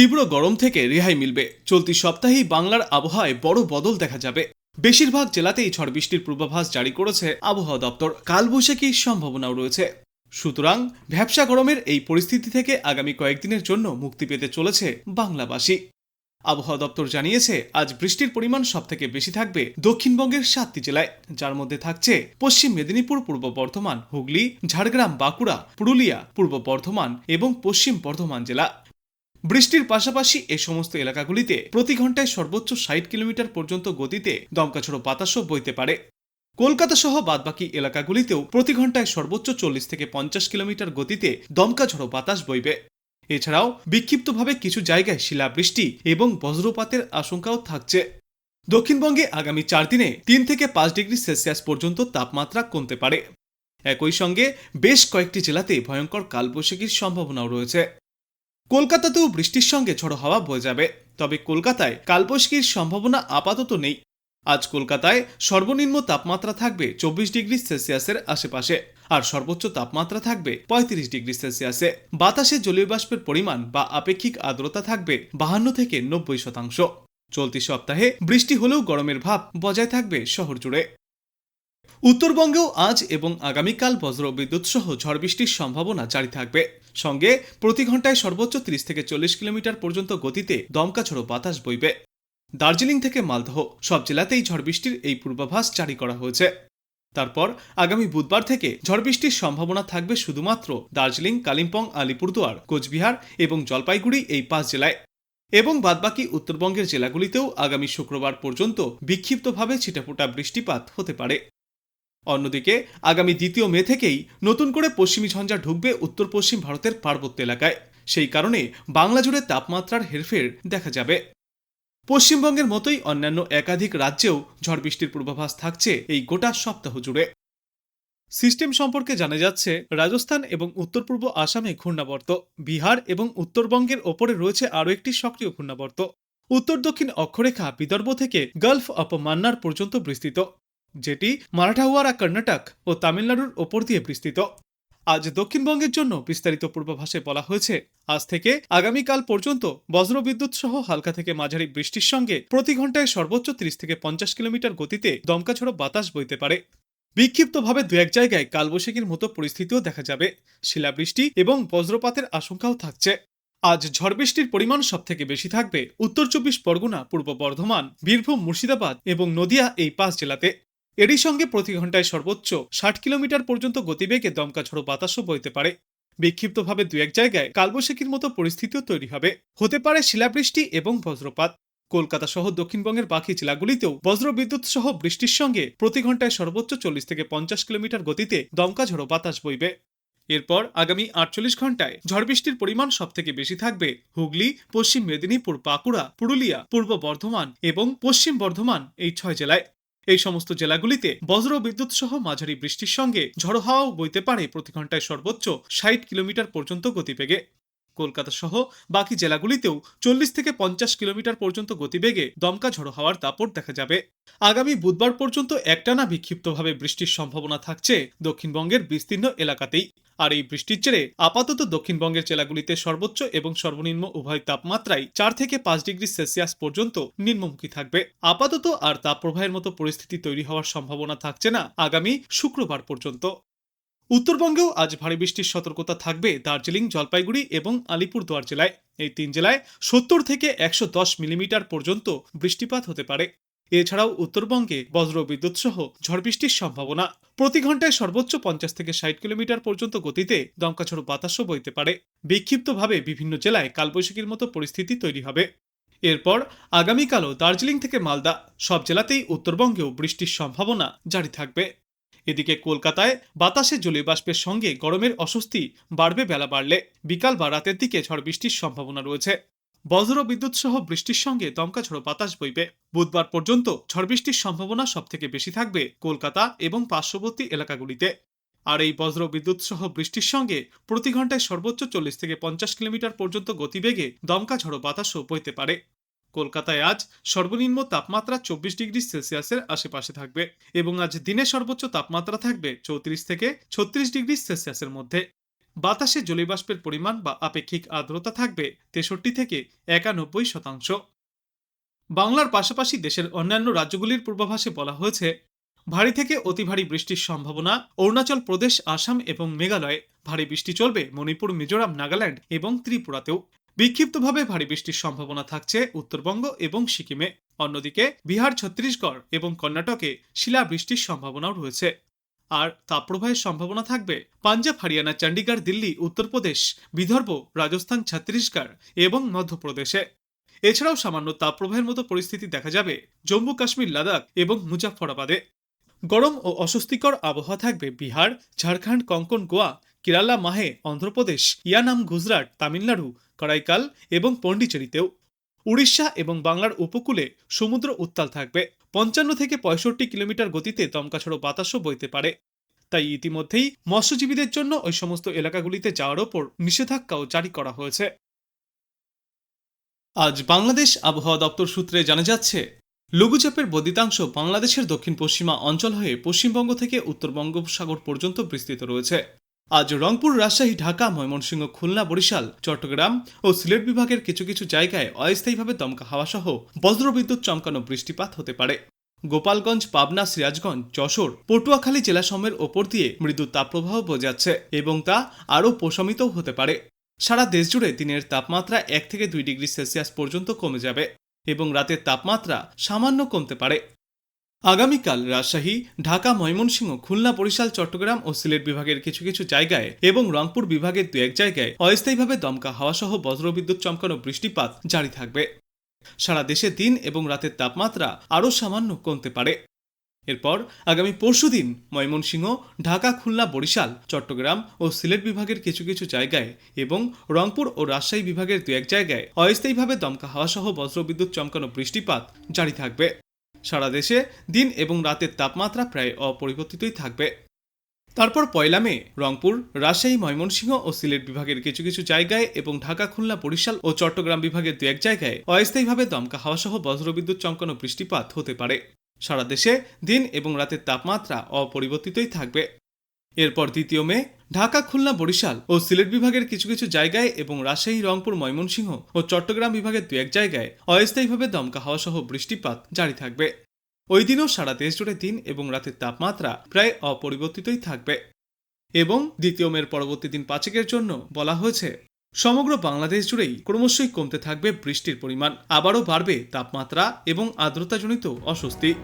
তীব্র গরম থেকে রেহাই মিলবে। চলতি সপ্তাহেই বাংলার আবহাওয়ায় বড় বদল দেখা যাবে। বেশিরভাগ জেলাতেই ঝড় বৃষ্টির পূর্বাভাস জারি করেছে আবহাওয়া দপ্তর। কালবৈশাখীর সম্ভাবনাও রয়েছে। সুতরাং ভ্যাবসা গরমের এই পরিস্থিতি থেকে আগামী কয়েকদিনের জন্য মুক্তি পেতে চলেছে বাংলাবাসী। আবহাওয়া দপ্তর জানিয়েছে, আজ বৃষ্টির পরিমাণ সবথেকে বেশি থাকবে দক্ষিণবঙ্গের সাতটি জেলায়। যার মধ্যে থাকছে পশ্চিম মেদিনীপুর, পূর্ব বর্ধমান, হুগলি, ঝাড়গ্রাম, বাঁকুড়া, পুরুলিয়া, পূর্ব বর্ধমান এবং পশ্চিম বর্ধমান জেলা। বৃষ্টির পাশাপাশি এ সমস্ত এলাকাগুলিতে প্রতি ঘন্টায় সর্বোচ্চ ষাট কিলোমিটার পর্যন্ত গতিতে দমকাঝড়ো বাতাসও বইতে পারে। কলকাতা সহ বাদবাকি এলাকাগুলিতেও প্রতি ঘন্টায় সর্বোচ্চ চল্লিশ থেকে পঞ্চাশ কিলোমিটার গতিতে দমকা ঝড়ো বাতাস বইবে। এছাড়াও বিক্ষিপ্তভাবে কিছু জায়গায় শিলাবৃষ্টি এবং বজ্রপাতের আশঙ্কাও থাকছে। দক্ষিণবঙ্গে আগামী চার দিনে তিন থেকে পাঁচ ডিগ্রি সেলসিয়াস পর্যন্ত তাপমাত্রা কমতে পারে। একই সঙ্গে বেশ কয়েকটি জেলাতে ভয়ঙ্কর কালবৈশাখীর সম্ভাবনাও রয়েছে। কলকাতাতেও বৃষ্টির সঙ্গে ঝড়ো হাওয়া বয়ে যাবে। তবে কলকাতায় কালবৈশাখীর সম্ভাবনা আপাতত নেই। আজ কলকাতায় সর্বনিম্ন তাপমাত্রা থাকবে চব্বিশ ডিগ্রি সেলসিয়াসের আশেপাশে আর সর্বোচ্চ তাপমাত্রা থাকবে পঁয়ত্রিশ ডিগ্রি সেলসিয়াসে। বাতাসে জলীয় বাষ্পের পরিমাণ বা আপেক্ষিক আর্দ্রতা থাকবে বাহান্ন থেকে নব্বই শতাংশ। চলতি সপ্তাহে বৃষ্টি হলেও গরমের ভাব বজায় থাকবে শহর জুড়ে। উত্তরবঙ্গেও আজ এবং আগামীকাল বজ্র বিদ্যুৎ সহ ঝড় বৃষ্টির সম্ভাবনা জারি থাকবে। সঙ্গে প্রতি ঘন্টায় সর্বোচ্চ ত্রিশ থেকে চল্লিশ কিলোমিটার পর্যন্ত গতিতে দমকা বাতাস বইবে। দার্জিলিং থেকে মালদহ, সব জেলাতেই ঝড় বৃষ্টির এই পূর্বাভাস জারি করা হয়েছে। তারপর আগামী বুধবার থেকে ঝড় বৃষ্টির সম্ভাবনা থাকবে শুধুমাত্র দার্জিলিং, কালিম্পং, আলিপুরদুয়ার, কোচবিহার এবং জলপাইগুড়ি এই পাঁচ জেলায়। এবং বাদবাকি উত্তরবঙ্গের জেলাগুলিতেও আগামী শুক্রবার পর্যন্ত বিক্ষিপ্তভাবে ছিটাফোটা বৃষ্টিপাত হতে পারে। অন্যদিকে, আগামী দ্বিতীয় মে থেকেই নতুন করে পশ্চিমী ঝঞ্ঝা ঢুকবে উত্তর পশ্চিম ভারতের পার্বত্য এলাকায়। সেই কারণে বাংলা জুড়ে তাপমাত্রার হেরফের দেখা যাবে। পশ্চিমবঙ্গের মতোই অন্যান্য একাধিক রাজ্যেও ঝড় বৃষ্টির পূর্বাভাস থাকছে এই গোটা সপ্তাহ জুড়ে। সিস্টেম সম্পর্কে জানা যাচ্ছে, রাজস্থান এবং উত্তর পূর্ব আসামে ঘূর্ণাবর্ত, বিহার এবং উত্তরবঙ্গের ওপরে রয়েছে আরও একটি সক্রিয় ঘূর্ণাবর্ত। উত্তর দক্ষিণ অক্ষরেখা বিদর্ভ থেকে গালফ অফ মান্নার পর্যন্ত বিস্তৃত। যেটি মারাঠাওয়ারা কর্ণাটক ও তামিলনাড়ুর ওপর দিয়ে বিস্তৃত। আজ দক্ষিণবঙ্গের জন্য বিস্তারিত পূর্বাভাসে বলা হয়েছে, আজ থেকে আগামীকাল পর্যন্ত বজ্রবিদ্যুৎ সহ হালকা থেকে মাঝারি বৃষ্টির সঙ্গে প্রতি ঘন্টায় সর্বোচ্চ ত্রিশ থেকে পঞ্চাশ কিলোমিটার গতিতে দমকাঝড়ো বাতাস বইতে পারে। বিক্ষিপ্তভাবে দু এক জায়গায় কালবৈশাখীর মতো পরিস্থিতিও দেখা যাবে। শিলাবৃষ্টি এবং বজ্রপাতের আশঙ্কাও থাকছে। আজ ঝড় বৃষ্টির পরিমাণ সবথেকে বেশি থাকবে উত্তর চব্বিশ পরগনা, পূর্ব বর্ধমান, বীরভূম, মুর্শিদাবাদ এবং নদিয়া এই পাঁচ জেলাতে। এরই সঙ্গে প্রতি ঘন্টায় সর্বোচ্চ ষাট কিলোমিটার পর্যন্ত গতিবেগে দমকা ঝড়ো বাতাসও বইতে পারে। বিক্ষিপ্তভাবে দু এক জায়গায় কালবৈশাখীর মতো পরিস্থিতিও তৈরি হবে। হতে পারে শিলাবৃষ্টি এবং বজ্রপাত। কলকাতা সহ দক্ষিণবঙ্গের বাকি জেলাগুলিতেও বজ্রবিদ্যুৎ সহ বৃষ্টির সঙ্গে প্রতি ঘন্টায় সর্বোচ্চ চল্লিশ থেকে পঞ্চাশ কিলোমিটার গতিতে দমকা ঝড়ো বাতাস বইবে। এরপর আগামী আটচল্লিশ ঘন্টায় ঝড় বৃষ্টির পরিমাণ সবথেকে বেশি থাকবে হুগলি, পশ্চিম মেদিনীপুর, বাঁকুড়া, পুরুলিয়া, পূর্ব বর্ধমান এবং পশ্চিম বর্ধমান এই ছয় জেলায়। এই সমস্ত জেলাগুলিতে বজ্র বিদ্যুৎ সহ মাঝারি বৃষ্টির সঙ্গে ঝড়ো হাওয়াও বইতে পারে প্রতি ঘন্টায় সর্বোচ্চ ষাট কিলোমিটার পর্যন্ত গতিবেগে। কলকাতা সহ বাকি জেলাগুলিতেও চল্লিশ থেকে পঞ্চাশ কিলোমিটার পর্যন্ত গতিবেগে দমকা ঝড়ো হওয়ার দাপট দেখা যাবে। আগামী বুধবার পর্যন্ত একটানা বিক্ষিপ্তভাবে বৃষ্টির সম্ভাবনা থাকছে দক্ষিণবঙ্গের বিস্তীর্ণ এলাকাতেই। আর এই বৃষ্টির জেরে আপাতত দক্ষিণবঙ্গের জেলাগুলিতে সর্বোচ্চ এবং সর্বনিম্ন উভয় তাপমাত্রায় চার থেকে পাঁচ ডিগ্রি সেলসিয়াস পর্যন্ত নিম্নমুখী থাকবে। আপাতত আর তাপপ্রবাহের মতো পরিস্থিতি তৈরি হওয়ার সম্ভাবনা থাকছে না আগামী শুক্রবার পর্যন্ত। উত্তরবঙ্গেও আজ ভারী বৃষ্টির সতর্কতা থাকবে দার্জিলিং, জলপাইগুড়ি এবং আলিপুরদুয়ার জেলায়। এই তিন জেলায় সত্তর থেকে একশো দশ মিলিমিটার পর্যন্ত বৃষ্টিপাত হতে পারে। এছাড়াও উত্তরবঙ্গে বজ্র বিদ্যুৎ সহ ঝড় বৃষ্টির সম্ভাবনা। প্রতি ঘন্টায় সর্বোচ্চ পঞ্চাশ থেকে ষাট কিলোমিটার পর্যন্ত গতিতে দমকাঝড়ো বাতাসও বইতে পারে। বিক্ষিপ্তভাবে বিভিন্ন জেলায় কালবৈশাখীর মতো পরিস্থিতি তৈরি হবে। এরপর আগামীকালও দার্জিলিং থেকে মালদা, সব জেলাতেই উত্তরবঙ্গেও বৃষ্টির সম্ভাবনা জারি থাকবে। এদিকে কলকাতায় বাতাসে জলীয় বাষ্পের সঙ্গে গরমের অস্বস্তি বাড়বে বেলা বাড়লে। বিকাল বা রাতের দিকে ঝড় বৃষ্টির সম্ভাবনা রয়েছে। বজ্র বিদ্যুৎ সহ বৃষ্টির সঙ্গে দমকা ঝড়ো বাতাস বইবে। বুধবার পর্যন্ত ঝড় বৃষ্টির সম্ভাবনা সবথেকে বেশি থাকবে কলকাতা এবং পার্শ্ববর্তী এলাকাগুলিতে। আর এই বজ্র বিদ্যুৎ সহ বৃষ্টির সঙ্গে প্রতি ঘন্টায় সর্বোচ্চ চল্লিশ থেকে পঞ্চাশ কিলোমিটার পর্যন্ত গতিবেগে দমকা ঝড়ো বাতাসও বইতে পারে। কলকাতায় আজ সর্বনিম্ন তাপমাত্রা চব্বিশ ডিগ্রি সেলসিয়াসের আশেপাশে থাকবে এবং আজ দিনে সর্বোচ্চ তাপমাত্রা থাকবে চৌত্রিশ থেকে ছত্রিশ ডিগ্রি সেলসিয়াসের মধ্যে। বাতাসে জলীয়বাষ্পের পরিমাণ বা আপেক্ষিক আর্দ্রতা থাকবে তেষট্টি থেকে একানব্বই শতাংশ। বাংলার পাশাপাশি দেশের অন্যান্য রাজ্যগুলির পূর্বাভাসে বলা হয়েছে, ভারী থেকে অতি ভারী বৃষ্টির সম্ভাবনা অরুণাচল প্রদেশ, আসাম এবং মেঘালয়ে। ভারী বৃষ্টি চলবে মণিপুর, মিজোরাম, নাগাল্যান্ড এবং ত্রিপুরাতেও। বিক্ষিপ্তভাবে ভারী বৃষ্টির সম্ভাবনা থাকছে উত্তরবঙ্গ এবং সিকিমে। অন্যদিকে বিহার, ছত্তিশগড় এবং কর্ণাটকে শিলাবৃষ্টির সম্ভাবনাও রয়েছে। আর তাপপ্রবাহের সম্ভাবনা থাকবে পাঞ্জাব, হরিয়ানা, চণ্ডীগড়, দিল্লি, উত্তরপ্রদেশ, বিদর্ভ, রাজস্থান, ছত্তিশগড় এবং মধ্যপ্রদেশে। এছাড়াও সামান্য তাপপ্রবাহের মতো পরিস্থিতি দেখা যাবে জম্মু, কাশ্মীর, লাদাখ এবং মুজাফফরাবাদে। গরম ও অস্বস্তিকর আবহাওয়া থাকবে বিহার, ঝাড়খণ্ড, কঙ্কন, গোয়া, কেরালা, মাহে, অন্ধ্রপ্রদেশ, ইয়ানাম, গুজরাট, তামিলনাড়ু, করাইকাল এবং পণ্ডিচেরিতেও। উড়িষ্যা এবং বাংলার উপকূলে সমুদ্র উত্তাল থাকবে। পঞ্চান্ন থেকে পঁয়ষট্টি কিলোমিটার গতিতে দমকাছড়ো বাতাসও বইতে পারে। তাই ইতিমধ্যেই মৎস্যজীবীদের জন্য ওই সমস্ত এলাকাগুলিতে যাওয়ার ওপর নিষেধাজ্ঞাও জারি করা হয়েছে। আজ বাংলাদেশ আবহাওয়া দপ্তর সূত্রে জানা যাচ্ছে, লঘুচাপের বদিতাংশ বাংলাদেশের দক্ষিণ পশ্চিমা অঞ্চল হয়ে পশ্চিমবঙ্গ থেকে উত্তর বঙ্গোপসাগর পর্যন্ত বিস্তৃত রয়েছে। আজ রংপুর, রাজশাহী, ঢাকা, ময়মনসিংহ, খুলনা, বরিশাল, চট্টগ্রাম ও সিলেট বিভাগের কিছু কিছু জায়গায় অস্থায়ীভাবে দমকা হাওয়া সহ বজ্রবিদ্যুৎ চমকানো বৃষ্টিপাত হতে পারে। গোপালগঞ্জ, পাবনা, সিরাজগঞ্জ, যশোর, পটুয়াখালী জেলাসমূহের ওপর দিয়ে মৃদু তাপপ্রবাহ বোঝাচ্ছে এবং তা আরও প্রশমিতও হতে পারে। সারা দেশ জুড়ে দিনের তাপমাত্রা এক থেকে দুই ডিগ্রি সেলসিয়াস পর্যন্ত কমে যাবে এবং রাতের তাপমাত্রা সামান্য কমতে পারে। আগামীকাল রাজশাহী, ঢাকা, ময়মনসিংহ, খুলনা, বরিশাল, চট্টগ্রাম ও সিলেট বিভাগের কিছু কিছু জায়গায় এবং রংপুর বিভাগের দু এক জায়গায় অস্থায়ীভাবে দমকা হাওয়াসহ বজ্রবিদ্যুৎ চমকানো বৃষ্টিপাত জারি থাকবে। সারা দেশে দিন এবং রাতের তাপমাত্রা আরও সামান্য কমতে পারে। এরপর আগামী পরশুদিন ময়মনসিংহ, ঢাকা, খুলনা, বরিশাল, চট্টগ্রাম ও সিলেট বিভাগের কিছু কিছু জায়গায় এবং রংপুর ও রাজশাহী বিভাগের দু এক জায়গায় অস্থায়ীভাবে দমকা হাওয়াসহ বজ্রবিদ্যুৎ চমকানো বৃষ্টিপাত জারি থাকবে। সারা দেশে দিন এবং রাতের তাপমাত্রা প্রায় অপরিবর্তিতই থাকবে। তারপর পয়লা মে, রংপুর, রাজশাহী, ময়মনসিংহ ও সিলেট বিভাগের কিছু কিছু জায়গায় এবং ঢাকা, খুলনা, বরিশাল ও চট্টগ্রাম বিভাগের দু এক জায়গায় অস্থায়ীভাবে দমকা হাওয়াসহ বজ্রবিদ্যুৎ চমকানো বৃষ্টিপাত হতে পারে। সারা দেশে দিন এবং রাতের তাপমাত্রা অপরিবর্তিতই থাকবে। এরপর দ্বিতীয় মে ঢাকা, খুলনা, বরিশাল ও সিলেট বিভাগের কিছু কিছু জায়গায় এবং রাজশাহী, রংপুর, ময়মনসিংহ ও চট্টগ্রাম বিভাগের দু এক জায়গায় অস্থায়ীভাবে দমকা হাওয়া সহ বৃষ্টিপাত জারি থাকবে। ওই দিনও সারা দেশ জুড়ে দিন এবং রাতের তাপমাত্রা প্রায় অপরিবর্তিতই থাকবে। এবং দ্বিতীয় মের পরবর্তী দিন পাঁচেকের জন্য বলা হয়েছে, সমগ্র বাংলাদেশ জুড়েই ক্রমশই কমতে থাকবে বৃষ্টির পরিমাণ। আবারও বাড়বে তাপমাত্রা এবং আর্দ্রতাজনিত অস্বস্তি।